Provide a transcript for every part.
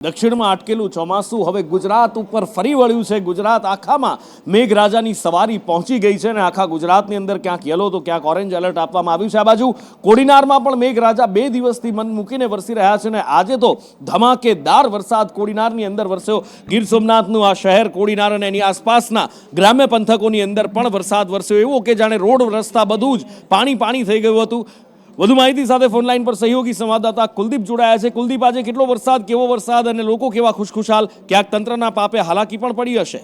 દક્ષિણમાં અટકેલું ચોમાસું હવે ગુજરાત ઉપર ફરી વળ્યું છે. ગુજરાત આખામાં મેઘરાજાની સવારી પહોંચી ગઈ છે અને આખા ગુજરાતની અંદર ક્યાંક યલો તો ક્યાંક ઓરેન્જ એલર્ટ આપવામાં આવ્યું છે. આ બાજુ કોડીનારમાં પણ મેઘરાજા બે દિવસથી મન મૂકીને વરસી રહ્યા છે અને આજે તો ધમાકેદાર વરસાદ કોડીનારની અંદર વરસ્યો. ગીર સોમનાથનું આ શહેર કોડીનાર અને એની આસપાસના ગ્રામ્ય પંથકોની અંદર પણ વરસાદ વરસ્યો. એવો કે જાણે રોડ રસ્તા બધું જ પાણી પાણી થઈ ગયું હતું. વધુ માહિતી સાથે ફોન લાઈન પર સહયોગી સંવાદદાતા કુલદીપ જોડાયા છે. કુલદીપ, આજે કેટલો વરસાદ, કેવો વરસાદ અને લોકો કેવા ખુશખુશાલ? ક્યાંક તંત્રના પાપે હાલાકી પણ પડી હશે.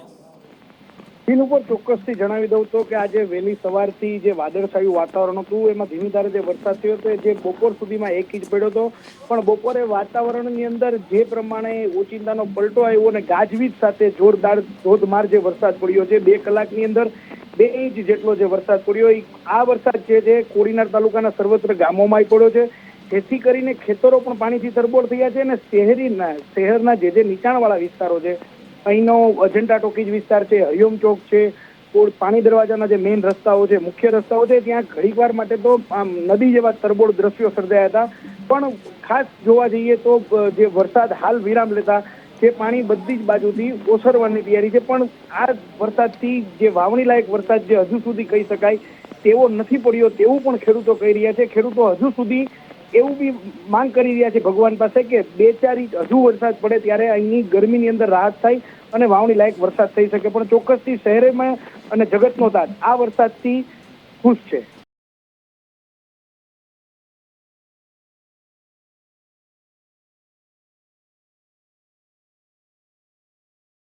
સીન ઉપર ચોક્કસથી જણાવી દઉં તો કે આજે વહેલી સવારથી જે વાદળછાયું વાતાવરણ હતું, એમાં ધીમી ધારે જે વરસાદ થયો હતો જે બપોર સુધીમાં એક ઇંચ પડ્યો હતો. પણ બપોરે વાતાવરણની અંદર જે પ્રમાણે ઓચિંતાનો પલટો આવ્યો અને ગાજવીજ સાથે જોરદાર ધોધમાર જે વરસાદ પડ્યો છે, બે કલાકની અંદર બે ઇંચ જેટલો જે વરસાદ પડ્યો એ આ વરસાદ છે જે કોડીનાર તાલુકાના સર્વત્ર ગામોમાં પડ્યો છે. જેથી કરીને ખેતરો પણ પાણીથી તરબોળ થયા છે અને શહેરીના, શહેરના જે જે નીચાણવાળા વિસ્તારો છે, અહીંનો અજંટા ટોકીજ વિસ્તાર છે હરિઓમ ચોક છે પાણી દરવાજાના જે મેઇન રસ્તાઓ છે, મુખ્ય રસ્તાઓ છે, ત્યાં ઘડીકવાર માટે તો, આમ, નદી જેવા તરબોળ દ્રશ્યો સર્જાયા હતા. પણ ખાસ જોવા જઈએ તો જે વરસાદ હાલ વિરામ લેતા જે પાણી બધી જ બાજુથી ઓસરવાની તૈયારી છે. પણ આ વરસાદથી જે વાવણી લાયક વરસાદ જે હજુ સુધી કહી શકાય, તેવો નથી પડ્યો તેવું પણ ખેડૂતો કહી રહ્યા છે. ખેડૂતો હજુ સુધી એવું બી માંગ કરી રહ્યા છે ભગવાન પાસે કે બે ચાર ઇંચ હજુ વરસાદ પડે ત્યારે અહીંની ગરમીની અંદર રાહત થાય અને વાવણી લાયક વરસાદ થઈ શકે. પણ ચોક્કસથી શહેરમાં અને જગતનો તાજ આ વરસાદથી ખુશ છે.